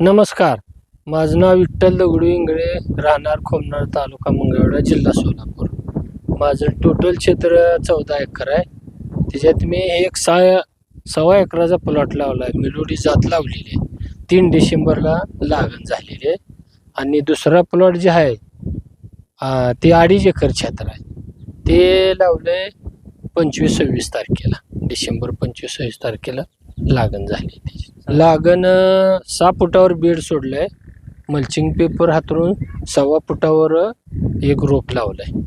नमस्कार. माझं नाव विठ्ठल दगडू इंगळे राहणार खोमनाळ तालुका मंगळवेढा जिल्हा सोलापूर. माझं टोटल क्षेत्र चौदा एकर आहे. त्याच्यात मी एक सहा सव्वा एकराचा प्लॉट लावला आहे मेलोडी जात लावलेली आहे. तीन डिसेंबरला लागण झालेली आहे. आणि दुसरा प्लॉट जे आहे ते अडीच एकर क्षेत्र आहे. ते लावले पंचवीस सव्वीस तारखेला. डिसेंबर पंचवीस सव्वीस तारखेला लागण झाली त्याची. लागण अं, सहा फुटावर बेड सोडलंय. मल्चिंग पेपर हातरून सव्वा फुटावर एक रोप लावलंय.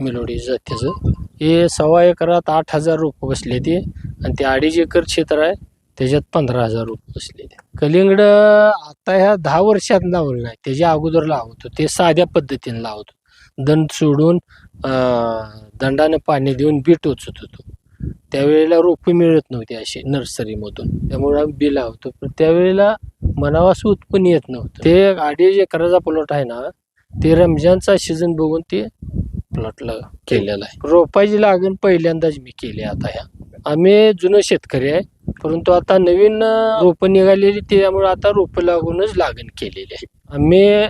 मेलोडी जातीचं. हे सव्वा एकरात आठ हजार रोप बसले ते. आणि ते अडीच एकर क्षेत्र आहे. त्याच्यात पंधरा हजार रोप बसले ते. कलिंगड आता ह्या दहा वर्षात लावलं नाही. त्याच्या अगोदर लावत. होतो ते साध्या पद्धतीने लावत. होतो दंड सोडून अं, दंडाने पाणी देऊन बीट उचत होतो. त्यावेळेला रोपं मिळत नव्हते अशी नर्सरीमधून. त्यामुळे आम्ही बी लावतो पण त्यावेळेला म्हणावं असं उत्पन्न येत नव्हतं. ते अडीच एकराचा प्लॉट आहे ना ते रमजानचा सीझन बघून ते प्लॉटला केलेला आहे. रोपाची लागण पहिल्यांदाच मी केली आता ह्या. आम्ही जुनं शेतकरी आहे परंतु आता नवीन रोपं निघालेली त्यामुळे आता रोपं लागूनच लागण केलेली आहे. आम्ही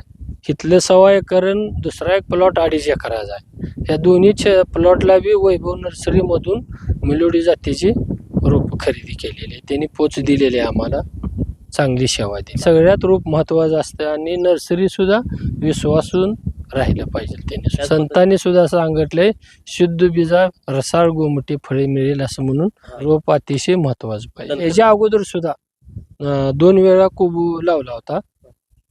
इथलं सव्वा एकर आणि दुसरा एक प्लॉट अडीच एकराचा आहे. या दोन्ही प्लॉटला बी वैभव नर्सरीमधून मिलोडी जातीची रोप खरेदी केलेली आहे. त्यांनी पोच दिलेली आहे आम्हाला. चांगली सेवा दिली. सगळ्यात रोप महत्वाचं असतं आणि नर्सरी सुद्धा विश्वासून राहिलं पाहिजे त्यांनी. संतांनी सुद्धा सांगितलंय शुद्ध बीजा रसाळ गोमटी फळे मिळेल असं म्हणून रोप अतिशय महत्वाचं पाहिजे. याच्या अगोदर सुद्धा दोन वेळा कोबू लावला होता.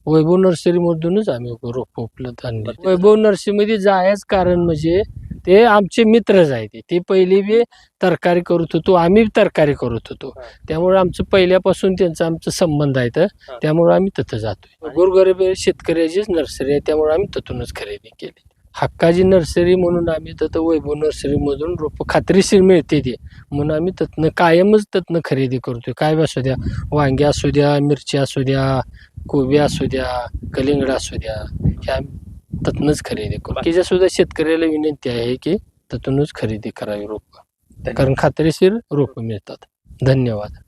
वैभव नर्सरीमधूनच आम्ही रोप उपलब्ध आणले वैभव नर्सरीमध्ये जायचं कारण म्हणजे ते आमचे मित्रच आहे ते ते पहिले बी तरकारी करत होतो आम्ही बी तरकारी करत होतो. त्यामुळे आमचं पहिल्यापासून त्यांचा आमचा संबंध आहे तर त्यामुळे आम्ही तिथं जातोय. गोरगरीब शेतकऱ्याचीच नर्सरी आहे त्यामुळे आम्ही तिथूनच खरेदी केली. हक्काची नर्सरी म्हणून आम्ही तिथं वैभव नर्सरीमधून रोपं खात्रीशीर मिळते ते. म्हणून आम्ही तिथनं कायमच तिथनं खरेदी करतोय. काय बी असू द्या वांगी असू द्या मिरची असू द्या कोबी असू द्या कलिंगड असू द्या ह्या तिथनंच खरेदी करू. बाकीच्या सुद्धा शेतकऱ्याला विनंती आहे की तिथूनच खरेदी करावी रोपं कारण खात्रीशीर रोपं मिळतात. धन्यवाद.